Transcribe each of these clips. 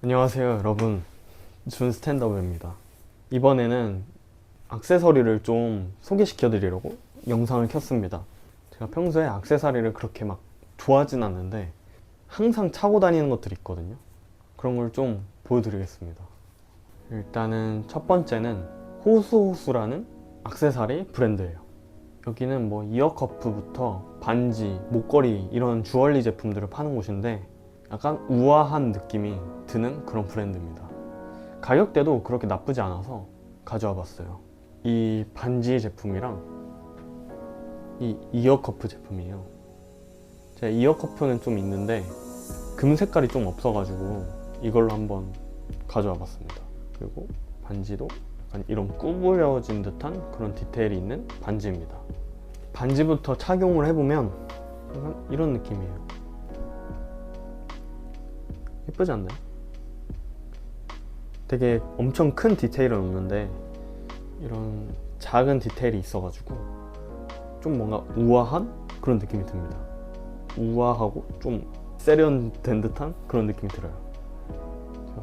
안녕하세요 여러분. 준 스탠더브입니다. 이번에는 액세서리를 좀 소개시켜 드리려고 영상을 켰습니다. 제가 평소에 액세서리를 그렇게 막 좋아하진 않는데 항상 차고 다니는 것들이 있거든요. 그런 걸 좀 보여드리겠습니다. 일단은 첫 번째는 호수호수라는 액세서리 브랜드예요. 여기는 뭐 이어커프부터 반지, 목걸이 이런 주얼리 제품들을 파는 곳인데 약간 우아한 느낌이 드는 그런 브랜드입니다. 가격대도 그렇게 나쁘지 않아서 가져와 봤어요. 이 반지 제품이랑 이 이어커프 제품이에요. 제가 이어커프는 좀 있는데 금 색깔이 좀 없어가지고 이걸로 한번 가져와 봤습니다. 그리고 반지도 약간 이런 구부려진 듯한 그런 디테일이 있는 반지입니다. 반지부터 착용을 해보면 이런 느낌이에요. 예쁘지 않나요? 되게 엄청 큰 디테일은 없는데 이런 작은 디테일이 있어가지고 좀 뭔가 우아한 그런 느낌이 듭니다. 우아하고 좀 세련된 듯한 그런 느낌이 들어요.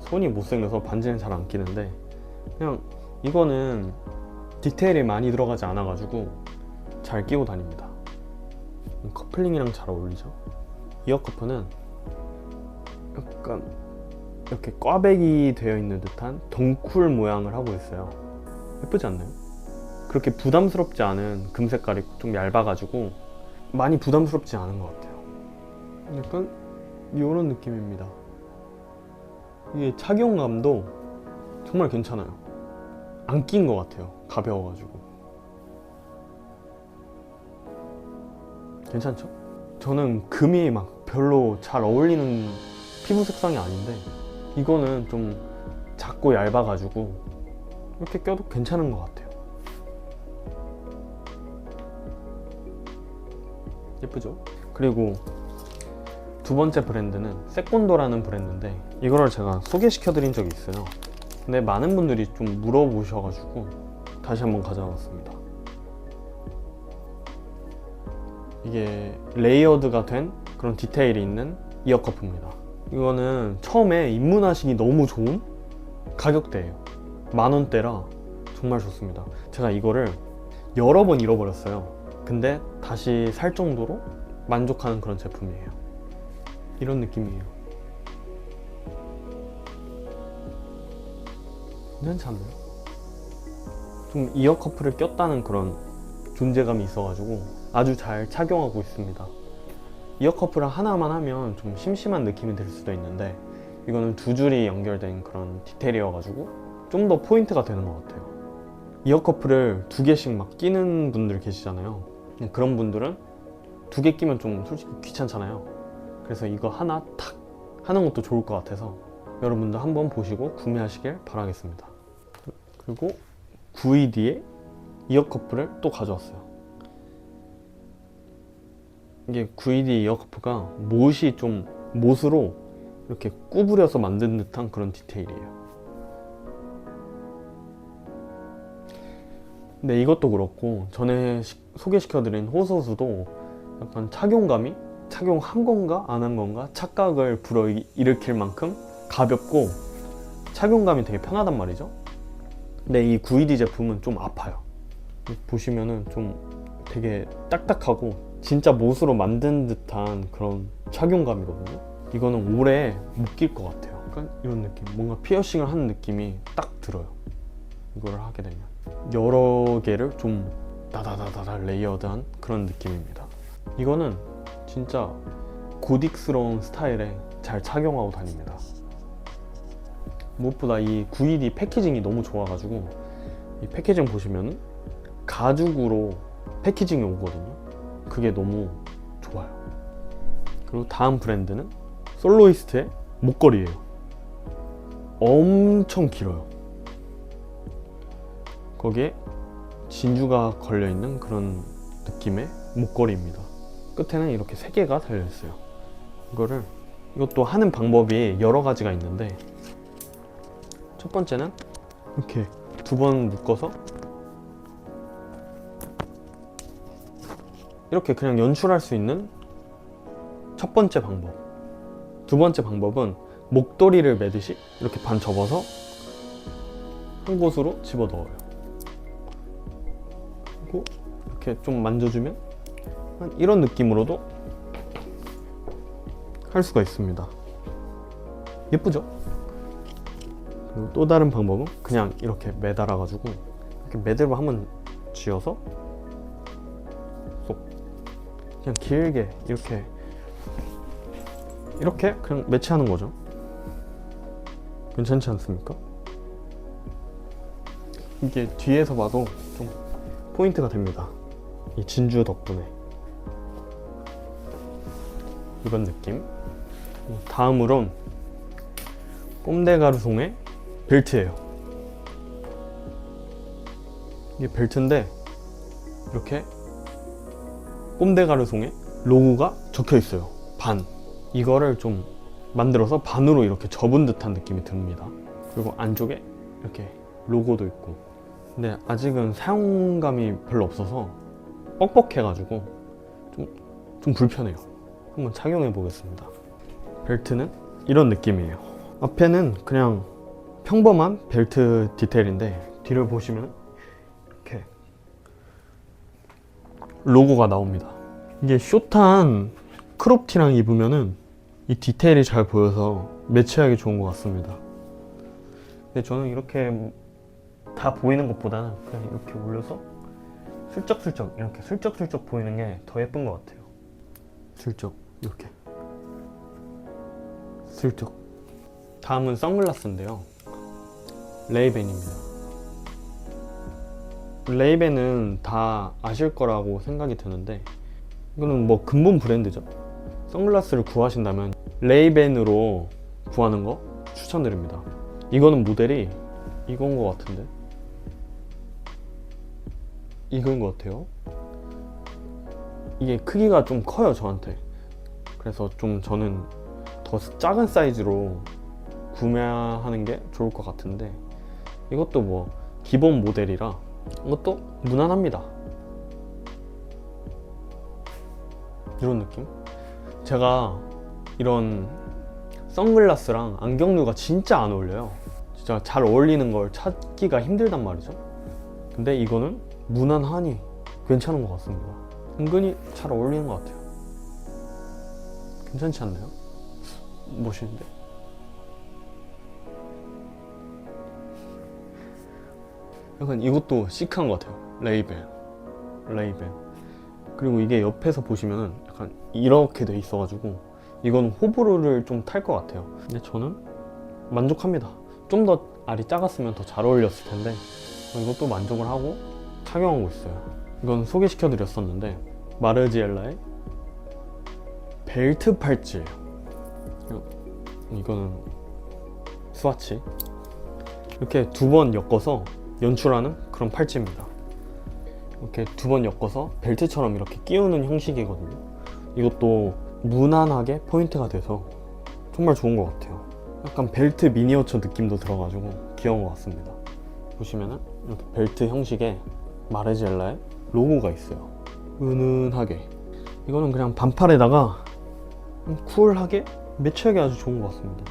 손이 못생겨서 반지는 잘 안 끼는데 그냥 이거는 디테일이 많이 들어가지 않아가지고 잘 끼고 다닙니다. 커플링이랑 잘 어울리죠. 이어커프는 약간 이렇게 꽈배기 되어 있는 듯한 덩쿨 모양을 하고 있어요. 예쁘지 않나요? 그렇게 부담스럽지 않은 금 색깔이 좀 얇아가지고 많이 부담스럽지 않은 것 같아요. 약간 이런 느낌입니다. 이게 착용감도 정말 괜찮아요. 안 낀 것 같아요. 가벼워가지고. 괜찮죠? 저는 금이 막 별로 잘 어울리는 피부 색상이 아닌데 이거는 좀 작고 얇아가지고 이렇게 껴도 괜찮은 것 같아요. 예쁘죠? 그리고 두 번째 브랜드는 세콘도라는 브랜드인데 이거를 제가 소개시켜 드린 적이 있어요. 근데 많은 분들이 좀 물어보셔가지고 다시 한번 가져왔습니다. 이게 레이어드가 된 그런 디테일이 있는 이어커프입니다. 이거는 처음에 입문하시기 너무 좋은 가격대예요. 만 원대라 정말 좋습니다. 제가 이거를 여러 번 잃어버렸어요. 근데 다시 살 정도로 만족하는 그런 제품이에요. 이런 느낌이에요. 괜찮지 않나요? 좀 이어커프를 꼈다는 그런 존재감이 있어가지고 아주 잘 착용하고 있습니다. 이어커프를 하나만 하면 좀 심심한 느낌이 들 수도 있는데 이거는 두 줄이 연결된 그런 디테일이어가지고 좀 더 포인트가 되는 것 같아요. 이어커프를 두 개씩 막 끼는 분들 계시잖아요. 그런 분들은 두 개 끼면 좀 솔직히 귀찮잖아요. 그래서 이거 하나 탁 하는 것도 좋을 것 같아서 여러분도 한번 보시고 구매하시길 바라겠습니다. 그리고 9ED의 이어커프를 또 가져왔어요. 이게 9ED 이어커프가 못이 좀 못으로 이렇게 구부려서 만든 듯한 그런 디테일이에요. 근데 이것도 그렇고 전에 시- 소개시켜드린 호소수도 약간 착용감이 착용한 건가 안 한 건가 착각을 불어일으킬 만큼 가볍고 착용감이 되게 편하단 말이죠. 근데 이 9ED 제품은 좀 아파요. 보시면은 좀 되게 딱딱하고 진짜 못으로 만든 듯한 그런 착용감이거든요. 이거는 오래 못 낄 것 같아요. 약간 이런 느낌, 뭔가 피어싱을 하는 느낌이 딱 들어요. 이거를 하게 되면 여러 개를 좀 다다다다다 레이어드한 그런 느낌입니다. 이거는 진짜 고딕스러운 스타일에 잘 착용하고 다닙니다. 무엇보다 이 9ED 패키징이 너무 좋아가지고 이 패키징 보시면은 가죽으로 패키징이 오거든요. 그게 너무 좋아요. 그리고 다음 브랜드는 솔로이스트의 목걸이에요. 엄청 길어요. 거기에 진주가 걸려 있는 그런 느낌의 목걸이입니다. 끝에는 이렇게 세 개가 달려 있어요. 이거를 이것도 하는 방법이 여러 가지가 있는데 첫 번째는 이렇게 두 번 묶어서 이렇게 그냥 연출할 수 있는 첫 번째 방법. 두 번째 방법은 목도리를 매듯이 이렇게 반 접어서 한 곳으로 집어 넣어요. 그리고 이렇게 좀 만져주면 한 이런 느낌으로도 할 수가 있습니다. 예쁘죠? 그리고 또 다른 방법은 그냥 이렇게 매달아가지고 이렇게 매듭을 한번 쥐어서 쏙 그냥 길게 이렇게 이렇게 그냥 매치하는 거죠. 괜찮지 않습니까? 이게 뒤에서 봐도 좀 포인트가 됩니다. 이 진주 덕분에 이런 느낌. 다음으론 꼼데가루송의 벨트예요. 이게 벨트인데 이렇게 꼼데가루송의 로고가 적혀 있어요. 반. 이거를 좀 만들어서 반으로 이렇게 접은 듯한 느낌이 듭니다. 그리고 안쪽에 이렇게 로고도 있고. 근데 아직은 사용감이 별로 없어서 뻑뻑해가지고 좀, 좀 불편해요. 한번 착용해 보겠습니다. 벨트는 이런 느낌이에요. 앞에는 그냥 평범한 벨트 디테일인데 뒤를 보시면 로고가 나옵니다. 이게 숏한 크롭티랑 입으면은 이 디테일이 잘 보여서 매치하기 좋은 것 같습니다. 근데 저는 이렇게 다 보이는 것보다는 그냥 이렇게 올려서 슬쩍슬쩍 이렇게 슬쩍슬쩍 보이는 게 더 예쁜 것 같아요. 슬쩍 이렇게 슬쩍. 다음은 선글라스인데요. 레이벤입니다. 레이벤은 다 아실 거라고 생각이 드는데 이거는 뭐 근본 브랜드죠. 선글라스를 구하신다면 레이벤으로 구하는 거 추천드립니다. 이거는 모델이 이건 것 같은데 이건 것 같아요. 이게 크기가 좀 커요 저한테. 그래서 좀 저는 더 작은 사이즈로 구매하는 게 좋을 것 같은데 이것도 뭐 기본 모델이라 이것도 무난합니다. 이런 느낌? 제가 이런 선글라스랑 안경류가 진짜 안 어울려요. 진짜 잘 어울리는 걸 찾기가 힘들단 말이죠. 근데 이거는 무난하니 괜찮은 것 같습니다. 은근히 잘 어울리는 것 같아요. 괜찮지 않나요? 멋있는데? 약간 이것도 시크한 것 같아요. 레이벤. 레이벤. 그리고 이게 옆에서 보시면은 약간 이렇게 돼 있어가지고 이건 호불호를 좀 탈 것 같아요. 근데 저는 만족합니다. 좀 더 알이 작았으면 더 잘 어울렸을 텐데 이것도 만족을 하고 착용하고 있어요. 이건 소개시켜 드렸었는데 마르지엘라의 벨트 팔찌예요. 이거는 스와치 이렇게 두 번 엮어서 연출하는 그런 팔찌입니다. 이렇게 두 번 엮어서 벨트처럼 이렇게 끼우는 형식이거든요. 이것도 무난하게 포인트가 돼서 정말 좋은 것 같아요. 약간 벨트 미니어처 느낌도 들어가지고 귀여운 것 같습니다. 보시면은 이렇게 벨트 형식의 마르지엘라의 로고가 있어요. 은은하게. 이거는 그냥 반팔에다가 좀 쿨하게 매치하기 아주 좋은 것 같습니다.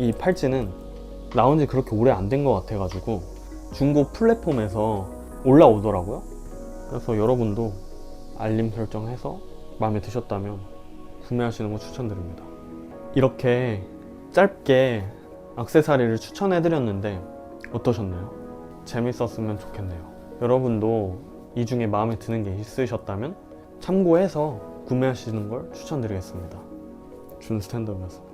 이 팔찌는 나온 지 그렇게 오래 안 된 것 같아가지고 중고 플랫폼에서 올라오더라고요. 그래서 여러분도 알림 설정해서 마음에 드셨다면 구매하시는 거 추천드립니다. 이렇게 짧게 악세사리를 추천해드렸는데 어떠셨나요? 재밌었으면 좋겠네요. 여러분도 이 중에 마음에 드는 게 있으셨다면 참고해서 구매하시는 걸 추천드리겠습니다. 준 스탠드업이었습니다.